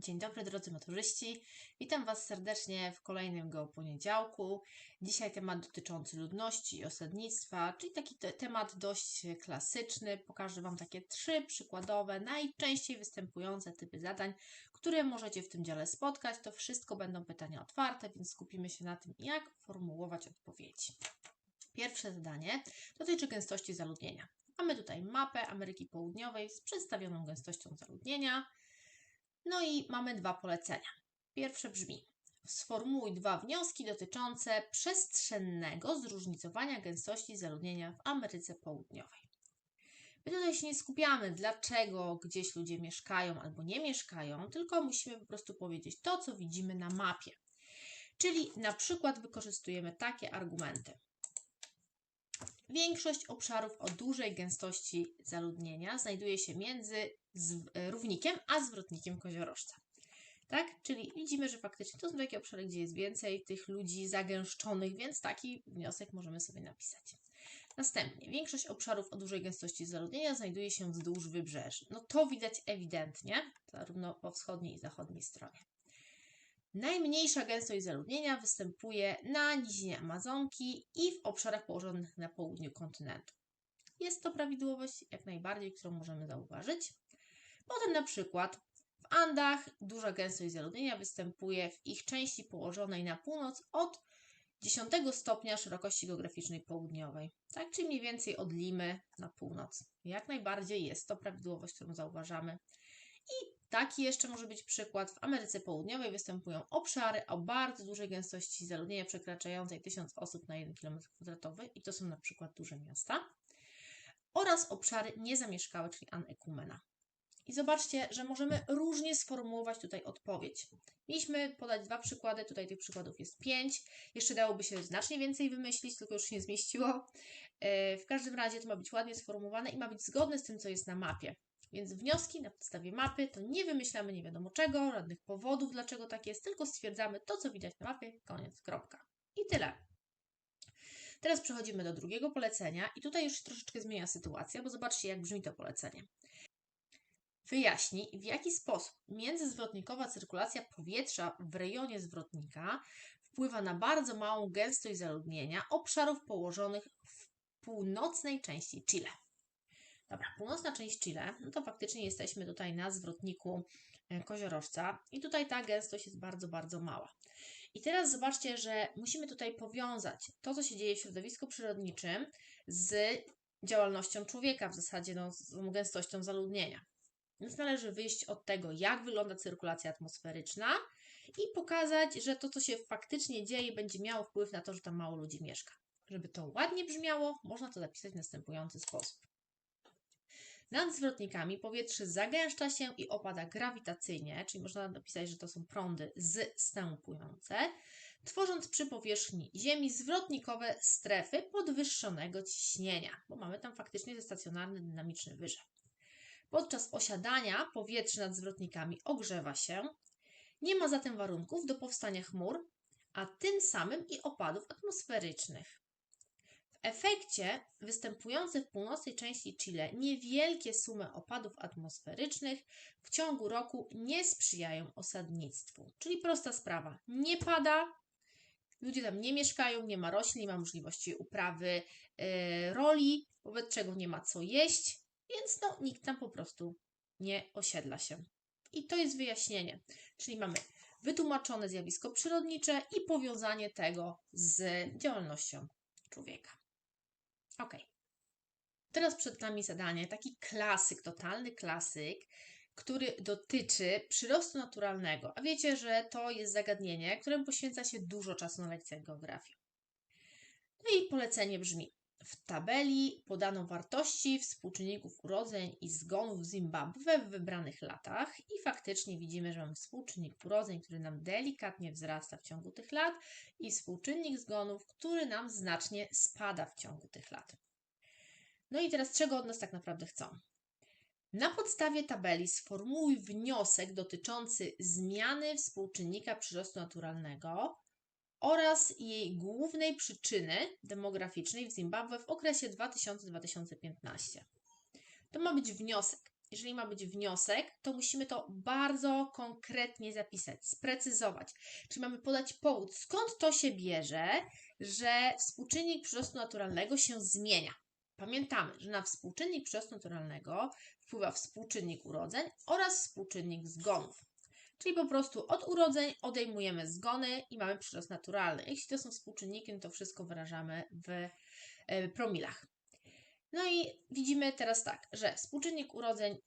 Dzień dobry drodzy maturzyści, witam Was serdecznie w kolejnym geoponiedziałku. Dzisiaj temat dotyczący ludności i osadnictwa, czyli taki te temat dość klasyczny. Pokażę Wam takie trzy przykładowe, najczęściej występujące typy zadań, które możecie w tym dziale spotkać. To wszystko będą pytania otwarte, więc skupimy się na tym, jak formułować odpowiedzi. Pierwsze zadanie dotyczy gęstości zaludnienia. Mamy tutaj mapę Ameryki Południowej z przedstawioną gęstością zaludnienia. No i mamy dwa polecenia. Pierwsze brzmi: sformułuj dwa wnioski dotyczące przestrzennego zróżnicowania gęstości zaludnienia w Ameryce Południowej. My tutaj się nie skupiamy, dlaczego gdzieś ludzie mieszkają albo nie mieszkają, tylko musimy po prostu powiedzieć to, co widzimy na mapie. Czyli na przykład wykorzystujemy takie argumenty. Większość obszarów o dużej gęstości zaludnienia znajduje się między e, równikiem a zwrotnikiem koziorożca. Tak? Czyli widzimy, że faktycznie to są takie obszary, gdzie jest więcej tych ludzi zagęszczonych, więc taki wniosek możemy sobie napisać. Następnie, większość obszarów o dużej gęstości zaludnienia znajduje się wzdłuż wybrzeży. No to widać ewidentnie, zarówno po wschodniej i zachodniej stronie. Najmniejsza gęstość zaludnienia występuje na nizinie Amazonki i w obszarach położonych na południu kontynentu. Jest to prawidłowość jak najbardziej, którą możemy zauważyć. Potem na przykład w Andach duża gęstość zaludnienia występuje w ich części położonej na północ od 10 stopnia szerokości geograficznej południowej, tak, czyli mniej więcej od Limy na północ. Jak najbardziej jest to prawidłowość, którą zauważamy. I Taki jeszcze może być przykład. W Ameryce Południowej występują obszary o bardzo dużej gęstości zaludnienia przekraczającej 1000 osób na 1 km2 i to są na przykład duże miasta oraz obszary niezamieszkałe, czyli anekumena. I zobaczcie, że możemy różnie sformułować tutaj odpowiedź. Mieliśmy podać dwa przykłady, tutaj tych przykładów jest pięć. Jeszcze dałoby się znacznie więcej wymyślić, tylko już się nie zmieściło. E, w każdym razie to ma być ładnie sformułowane i ma być zgodne z tym, co jest na mapie. Więc wnioski na podstawie mapy to nie wymyślamy nie wiadomo czego, żadnych powodów, dlaczego tak jest, tylko stwierdzamy to, co widać na mapie, koniec, kropka. I tyle. Teraz przechodzimy do drugiego polecenia i tutaj już troszeczkę zmienia sytuacja, bo zobaczcie, jak brzmi to polecenie. Wyjaśnij, w jaki sposób międzyzwrotnikowa cyrkulacja powietrza w rejonie zwrotnika wpływa na bardzo małą gęstość zaludnienia obszarów położonych w północnej części Chile. Dobra, północna część Chile, no to faktycznie jesteśmy tutaj na zwrotniku e, koziorożca i tutaj ta gęstość jest bardzo, bardzo mała. I teraz zobaczcie, że musimy tutaj powiązać to, co się dzieje w środowisku przyrodniczym z działalnością człowieka, w zasadzie no, z gęstością zaludnienia. Więc należy wyjść od tego, jak wygląda cyrkulacja atmosferyczna i pokazać, że to, co się faktycznie dzieje, będzie miało wpływ na to, że tam mało ludzi mieszka. Żeby to ładnie brzmiało, można to zapisać w następujący sposób. Nad zwrotnikami powietrze zagęszcza się i opada grawitacyjnie, czyli można napisać, że to są prądy zstępujące, tworząc przy powierzchni Ziemi zwrotnikowe strefy podwyższonego ciśnienia, bo mamy tam faktycznie stacjonarny dynamiczny wyżer. Podczas osiadania powietrze nad zwrotnikami ogrzewa się, nie ma zatem warunków do powstania chmur, a tym samym i opadów atmosferycznych. Efekcie występujące w północnej części Chile niewielkie sumy opadów atmosferycznych w ciągu roku nie sprzyjają osadnictwu. Czyli prosta sprawa, nie pada, ludzie tam nie mieszkają, nie ma roślin, nie ma możliwości uprawy yy, roli, wobec czego nie ma co jeść, więc no, nikt tam po prostu nie osiedla się. I to jest wyjaśnienie. Czyli mamy wytłumaczone zjawisko przyrodnicze i powiązanie tego z działalnością człowieka. Ok. Teraz przed nami zadanie, taki klasyk, totalny klasyk, który dotyczy przyrostu naturalnego. A wiecie, że to jest zagadnienie, któremu poświęca się dużo czasu na lekcjach geografii. No i polecenie brzmi: w tabeli podano wartości współczynników urodzeń i zgonów w Zimbabwe w wybranych latach i faktycznie widzimy, że mamy współczynnik urodzeń, który nam delikatnie wzrasta w ciągu tych lat i współczynnik zgonów, który nam znacznie spada w ciągu tych lat. No i teraz czego od nas tak naprawdę chcą? Na podstawie tabeli sformułuj wniosek dotyczący zmiany współczynnika przyrostu naturalnego oraz jej głównej przyczyny demograficznej w Zimbabwe w okresie 2000-2015. To ma być wniosek. jeżeli ma być wniosek, to musimy to bardzo konkretnie zapisać, sprecyzować. Czyli mamy podać powód, skąd to się bierze, że współczynnik przyrostu naturalnego się zmienia. Pamiętamy, że na współczynnik przyrostu naturalnego wpływa współczynnik urodzeń oraz współczynnik zgonów. Czyli po prostu od urodzeń odejmujemy zgony i mamy przyrost naturalny. Jeśli to są współczynniki, no to wszystko wyrażamy w e, promilach. No i widzimy teraz tak, że współczynnik urodzeń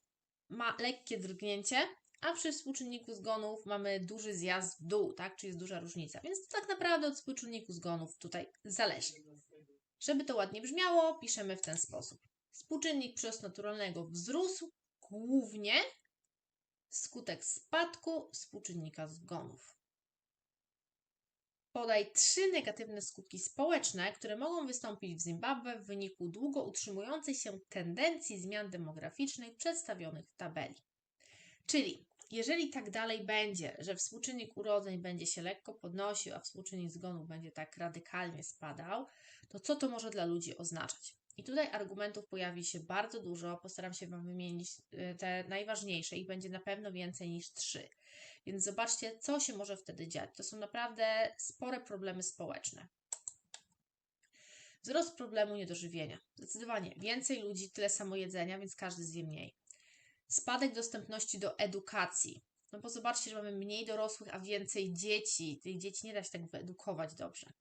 ma lekkie drgnięcie, a przy współczynniku zgonów mamy duży zjazd w dół, tak? Czyli jest duża różnica. Więc to tak naprawdę od współczynniku zgonów tutaj zależy. Żeby to ładnie brzmiało, piszemy w ten sposób. Współczynnik przyrostu naturalnego wzrósł głównie wskutek spadku współczynnika zgonów. Podaj trzy negatywne skutki społeczne, które mogą wystąpić w Zimbabwe w wyniku długo utrzymującej się tendencji zmian demograficznych przedstawionych w tabeli. Czyli jeżeli tak dalej będzie, że współczynnik urodzeń będzie się lekko podnosił, a współczynnik zgonów będzie tak radykalnie spadał, to co to może dla ludzi oznaczać? I tutaj argumentów pojawi się bardzo dużo. Postaram się Wam wymienić y, te najważniejsze i będzie na pewno więcej niż trzy. Więc zobaczcie, co się może wtedy dziać. To są naprawdę spore problemy społeczne. Wzrost problemu niedożywienia. Zdecydowanie więcej ludzi, tyle samo jedzenia, więc każdy zje mniej. Spadek dostępności do edukacji. No bo zobaczcie, że mamy mniej dorosłych, a więcej dzieci. Tych dzieci nie da się tak wyedukować dobrze.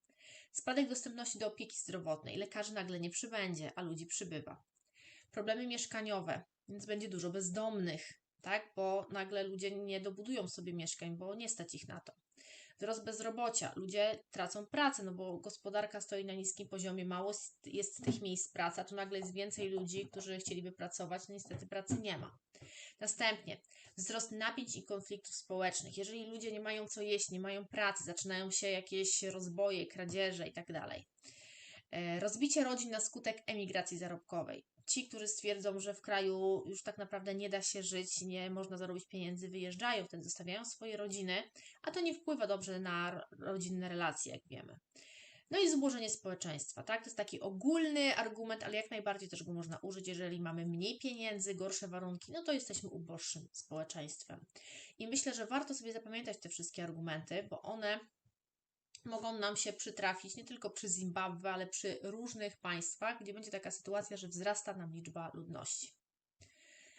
Spadek dostępności do opieki zdrowotnej. Lekarzy nagle nie przybędzie, a ludzi przybywa. Problemy mieszkaniowe, więc będzie dużo bezdomnych, tak? Bo nagle ludzie nie dobudują sobie mieszkań, bo nie stać ich na to. Wzrost bezrobocia, ludzie tracą pracę, no bo gospodarka stoi na niskim poziomie, mało jest tych miejsc pracy, a tu nagle jest więcej ludzi, którzy chcieliby pracować, no niestety pracy nie ma. Następnie wzrost napięć i konfliktów społecznych. Jeżeli ludzie nie mają co jeść, nie mają pracy, zaczynają się jakieś rozboje, kradzieże itd. E, rozbicie rodzin na skutek emigracji zarobkowej. Ci, którzy stwierdzą, że w kraju już tak naprawdę nie da się żyć, nie można zarobić pieniędzy, wyjeżdżają, wtedy zostawiają swoje rodziny, a to nie wpływa dobrze na rodzinne relacje, jak wiemy. No i zubożenie społeczeństwa, tak? To jest taki ogólny argument, ale jak najbardziej też go można użyć, jeżeli mamy mniej pieniędzy, gorsze warunki, no to jesteśmy uboższym społeczeństwem. I myślę, że warto sobie zapamiętać te wszystkie argumenty, bo one mogą nam się przytrafić nie tylko przy Zimbabwe, ale przy różnych państwach, gdzie będzie taka sytuacja, że wzrasta nam liczba ludności.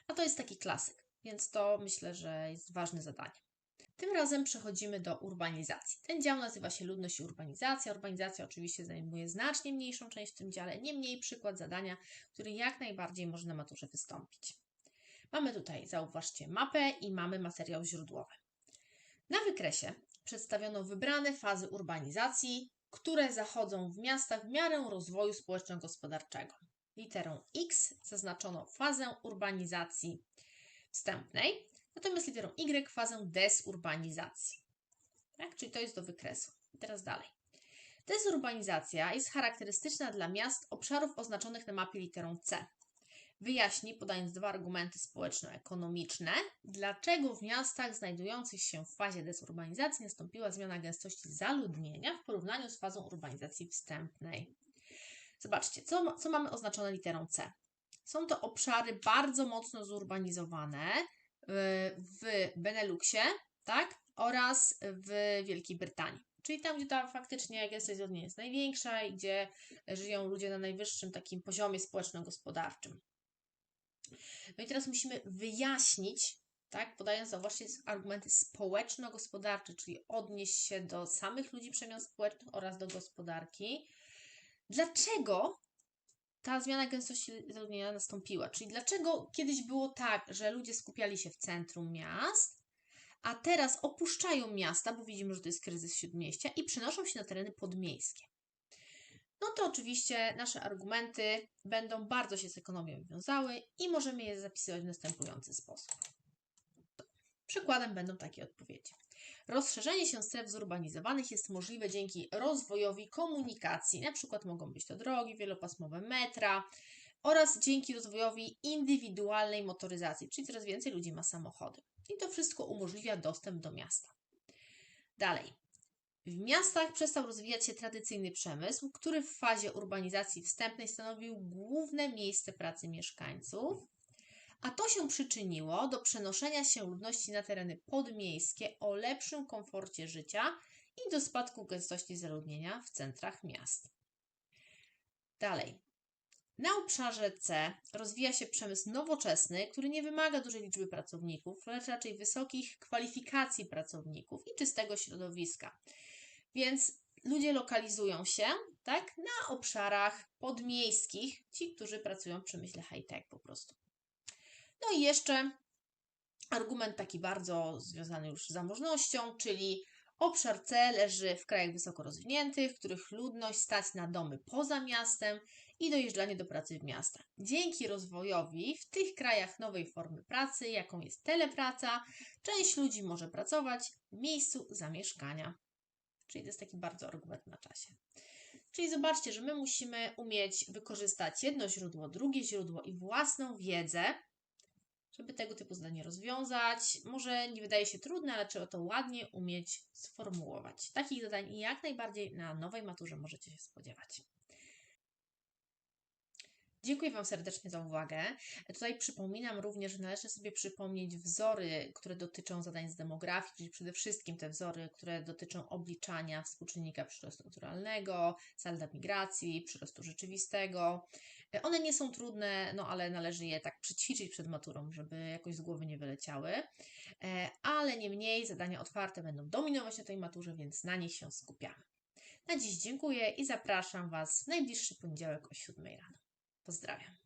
A to jest taki klasyk, więc to myślę, że jest ważne zadanie. Tym razem przechodzimy do urbanizacji. Ten dział nazywa się ludność i urbanizacja. Urbanizacja oczywiście zajmuje znacznie mniejszą część w tym dziale, niemniej przykład zadania, który jak najbardziej może na maturze wystąpić. Mamy tutaj, zauważcie, mapę i mamy materiał źródłowy. Na wykresie przedstawiono wybrane fazy urbanizacji, które zachodzą w miastach w miarę rozwoju społeczno-gospodarczego. Literą X zaznaczono fazę urbanizacji wstępnej, Natomiast literą Y fazę desurbanizacji. Tak? Czyli to jest do wykresu. I teraz dalej. Desurbanizacja jest charakterystyczna dla miast obszarów oznaczonych na mapie literą C. Wyjaśni, podając dwa argumenty społeczno-ekonomiczne, dlaczego w miastach znajdujących się w fazie desurbanizacji nastąpiła zmiana gęstości zaludnienia w porównaniu z fazą urbanizacji wstępnej. Zobaczcie, co, co mamy oznaczone literą C. Są to obszary bardzo mocno zurbanizowane, w Beneluxie, tak? Oraz w Wielkiej Brytanii. Czyli tam, gdzie ta faktycznie gęstość zgodnie jest największa i gdzie żyją ludzie na najwyższym takim poziomie społeczno-gospodarczym. No i teraz musimy wyjaśnić, tak, podając zauważcie argumenty społeczno-gospodarcze, czyli odnieść się do samych ludzi przemian społecznych oraz do gospodarki. Dlaczego ta zmiana gęstości zaludnienia nastąpiła. Czyli dlaczego kiedyś było tak, że ludzie skupiali się w centrum miast, a teraz opuszczają miasta, bo widzimy, że to jest kryzys śródmieścia i przenoszą się na tereny podmiejskie. No to oczywiście nasze argumenty będą bardzo się z ekonomią wiązały i możemy je zapisywać w następujący sposób. Przykładem będą takie odpowiedzi. Rozszerzenie się stref zurbanizowanych jest możliwe dzięki rozwojowi komunikacji, na przykład mogą być to drogi wielopasmowe, metra, oraz dzięki rozwojowi indywidualnej motoryzacji, czyli coraz więcej ludzi ma samochody. I to wszystko umożliwia dostęp do miasta. Dalej. W miastach przestał rozwijać się tradycyjny przemysł, który w fazie urbanizacji wstępnej stanowił główne miejsce pracy mieszkańców, A to się przyczyniło do przenoszenia się ludności na tereny podmiejskie o lepszym komforcie życia i do spadku gęstości zaludnienia w centrach miast. Dalej. Na obszarze C rozwija się przemysł nowoczesny, który nie wymaga dużej liczby pracowników, lecz raczej wysokich kwalifikacji pracowników i czystego środowiska. Więc ludzie lokalizują się tak, na obszarach podmiejskich, ci, którzy pracują w przemyśle high-tech po prostu. No i jeszcze argument taki bardzo związany już z zamożnością, czyli obszar C leży w krajach wysoko rozwiniętych, których ludność stać na domy poza miastem i dojeżdżanie do pracy w miastach. Dzięki rozwojowi w tych krajach nowej formy pracy, jaką jest telepraca, część ludzi może pracować w miejscu zamieszkania. Czyli to jest taki bardzo argument na czasie. Czyli zobaczcie, że my musimy umieć wykorzystać jedno źródło, drugie źródło i własną wiedzę, żeby tego typu zadanie rozwiązać. Może nie wydaje się trudne, ale trzeba to ładnie umieć sformułować. Takich zadań jak najbardziej na nowej maturze możecie się spodziewać. Dziękuję Wam serdecznie za uwagę. Tutaj przypominam również, że należy sobie przypomnieć wzory, które dotyczą zadań z demografii, czyli przede wszystkim te wzory, które dotyczą obliczania współczynnika przyrostu naturalnego, salda migracji, przyrostu rzeczywistego. One nie są trudne, no ale należy je tak przećwiczyć przed maturą, żeby jakoś z głowy nie wyleciały. Ale niemniej zadania otwarte będą dominować na tej maturze, więc na nich się skupiamy. Na dziś dziękuję i zapraszam Was w najbliższy poniedziałek o 7 rano. Pozdrawiam.